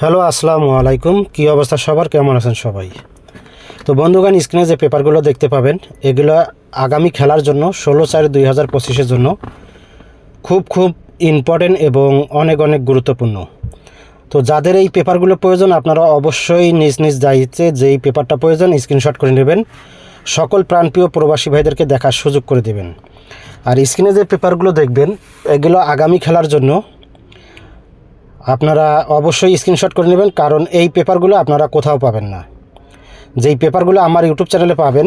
Hello, আসসালামু আলাইকুম। কী অবস্থা সবার? কেমন আছেন সবাই? তো বন্ধুগান স্ক্রিনে যে পেপারগুলো দেখতে পাবেন, এগুলো আগামী খেলার জন্য ষোলো চার দুই হাজার পঁচিশের জন্য খুব খুব ইম্পর্টেন্ট এবং অনেক অনেক গুরুত্বপূর্ণ। তো যাদের এই পেপারগুলো প্রয়োজন, আপনারা অবশ্যই নিজ নিজ দায়িত্বে যেই পেপারটা প্রয়োজন, স্ক্রিনশট করে নেবেন। সকল প্রাণপ্রিয় প্রবাসী ভাইদেরকে দেখার সুযোগ করে দেবেন। আর স্ক্রিনে যে পেপারগুলো দেখবেন, এগুলো আগামী খেলার জন্য আপনারা অবশ্যই স্ক্রিনশট করে নেবেন, কারণ এই পেপারগুলো আপনারা কোথাও পাবেন না। যেই পেপারগুলো আমার ইউটিউব চ্যানেলে পাবেন,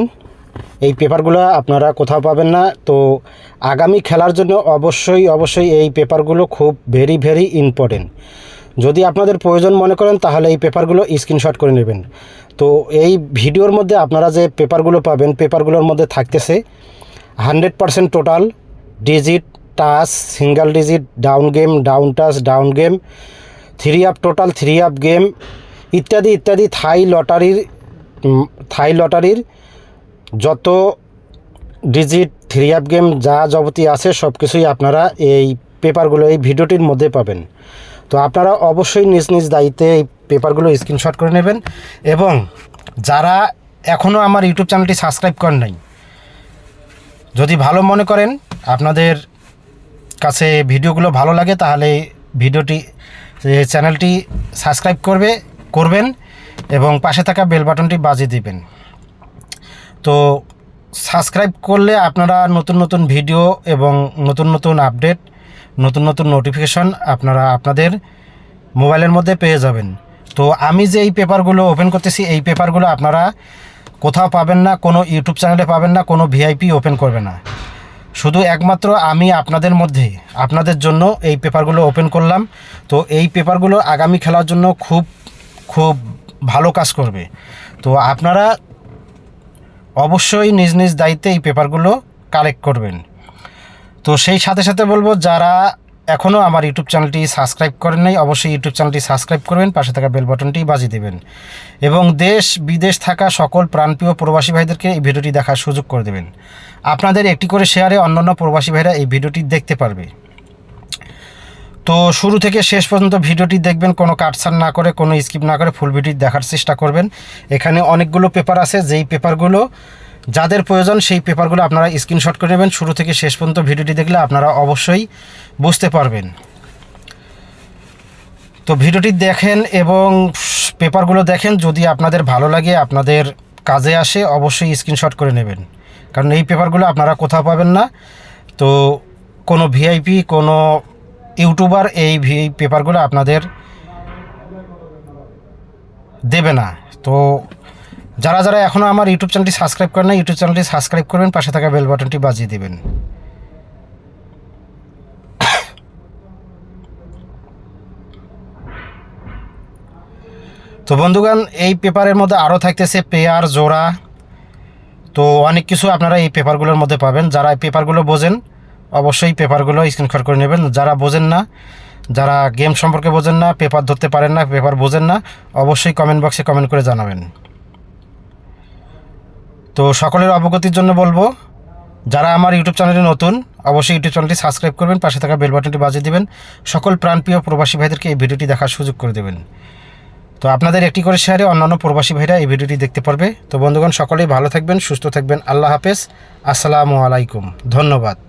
এই পেপারগুলো আপনারা কোথাও পাবেন না। তো আগামী খেলার জন্য অবশ্যই অবশ্যই এই পেপারগুলো খুব ভেরি ভেরি ইম্পর্টেন্ট যদি আপনাদের প্রয়োজন মনে করেন, তাহলে এই পেপারগুলো স্ক্রিনশট করে নেবেন। তো এই ভিডিওর মধ্যে আপনারা যে পেপারগুলো পাবেন পেপারগুলোর মধ্যে থাকতেছে hundred percent total digit touch single digit, down game, down touch down game, three up total, three up game, ইত্যাদি ইত্যাদি থাই লটারির থাই লটারির যত ডিজিট, থ্রি আপ গেম যা যাবতীয় আছে সব কিছুই আপনারা এই পেপারগুলো, এই ভিডিওটির মধ্যে পাবেন। তো আপনারা অবশ্যই নিজ নিজ দায়িত্বে এই পেপারগুলো স্ক্রিনশট করে নেবেন এবং যারা এখনও আমার ইউটিউব চ্যানেলটি সাবস্ক্রাইব করেন নাই, যদি ভালো মনে করেন, আপনাদের কাছে ভিডিওগুলো ভালো লাগে, তাহলে ভিডিওটি চ্যানেলটি সাবস্ক্রাইব করবে, করবেন এবং পাশে থাকা বেল বাটনটি বাজিয়ে দিবেন। তো সাবস্ক্রাইব করলে আপনারা নতুন নতুন ভিডিও এবং নতুন নতুন আপডেট, নতুন নতুন নোটিফিকেশন আপনারা আপনাদের মোবাইলের মধ্যে পেয়ে যাবেন। তো আমি যে এই পেপারগুলো ওপেন করতেছি, এই পেপারগুলো আপনারা কোথাও পাবেন না, কোনো ইউটিউব চ্যানেলে পাবেন না, কোনো ভিআইপি ওপেন করবে না। শুধু একমাত্র আমি আপনাদের মধ্যে, আপনাদের জন্য এই পেপারগুলো ওপেন করলাম। তো এই পেপারগুলো আগামী খেলার জন্য খুব খুব ভালো কাজ করবে। তো আপনারা অবশ্যই নিজ নিজ দায়িত্বে এই পেপারগুলো কালেক্ট করবেন। তো সেই সাথে সাথে বলব, যারা এখনও আমার ইউটিউব চ্যানেলটি সাবস্ক্রাইব করেন নাই, অবশ্যই ইউটিউব চ্যানেলটি সাবস্ক্রাইব করবেন, পাশে থাকা বেল বাটনটি বাজিয়ে দেবেন। এবং দেশ, বিদেশ থাকা সকল প্রাণপ্রিয় প্রবাসী ভাইদেরকে এই ভিডিওটি দেখার সুযোগ করে দেবেন। আপনাদের একটি করে শেয়ারে অন্যান্য প্রবাসী ভাইরা এই ভিডিওটি দেখতে পারবে। তো শুরু থেকে শেষ পর্যন্ত ভিডিওটি দেখবেন, কোনো কাটসার না করে, কোনো স্কিপ না করে, ফুল ভিডিও দেখার চেষ্টা করবেন। এখানে অনেকগুলো পেপার আছে, যেই পেপারগুলো যাদের প্রয়োজন সেই পেপারগুলো আপনারা স্ক্রিনশট করে নেবেন। শুরু থেকে শেষ পর্যন্ত ভিডিওটি দেখলে আপনারা অবশ্যই বুঝতে পারবেন। তো ভিডিওটি দেখেন এবং পেপারগুলো দেখেন। যদি আপনাদের ভালো লাগে, আপনাদের কাজে আসে, অবশ্যই স্ক্রিনশট করে নেবেন। কারণ এই পেপারগুলো আপনারা কোথাও পাবেন না। তো কোনো ভিআইপি, কোনো ইউটিউবার এই পেপারগুলো আপনাদের দেবে না। তো যারা যারা এখনও আমার ইউটিউব চ্যানেলটি সাবস্ক্রাইব করেন না ইউটিউব চ্যানেলটি সাবস্ক্রাইব করবেন, পাশে থাকা বেল বাটনটি বাজিয়ে দেবেন। তো বন্ধুগণ, এই পেপারের মধ্যে আরও থাকতেছে পেয়ার, জোড়া। তো অনেক কিছু আপনারা এই পেপারগুলোর মধ্যে পাবেন। যারা এই পেপারগুলো বোঝেন, অবশ্যই পেপারগুলো স্ক্রিনশট করে নেবেন। যারা বোঝেন না, যারা গেম সম্পর্কে বোঝেন না, পেপার ধরতে পারেন না, পেপার বোঝেন না, অবশ্যই কমেন্ট বক্সে কমেন্ট করে জানাবেন। তো সকলের অবগতির জন্য বলব, যারা আমার ইউটিউব চ্যানেলে নতুন, অবশ্যই ইউটিউব চ্যানেলটি সাবস্ক্রাইব করবেন, পাশে থাকা বেল বাটনটি বাজিয়ে দেবেন। সকল প্রাণপ্রিয় প্রবাসী ভাইদেরকে এই ভিডিওটি দেখার সুযোগ করে দেবেন। তো আপনাদের একটি করে শেয়ারে অন্যান্য প্রবাসী ভাইরা এই ভিডিওটি দেখতে পারবে। তো বন্ধুগণ, সকলেই ভালো থাকবেন, সুস্থ থাকবেন। আল্লাহ হাফেজ। আসসালামু আলাইকুম। ধন্যবাদ।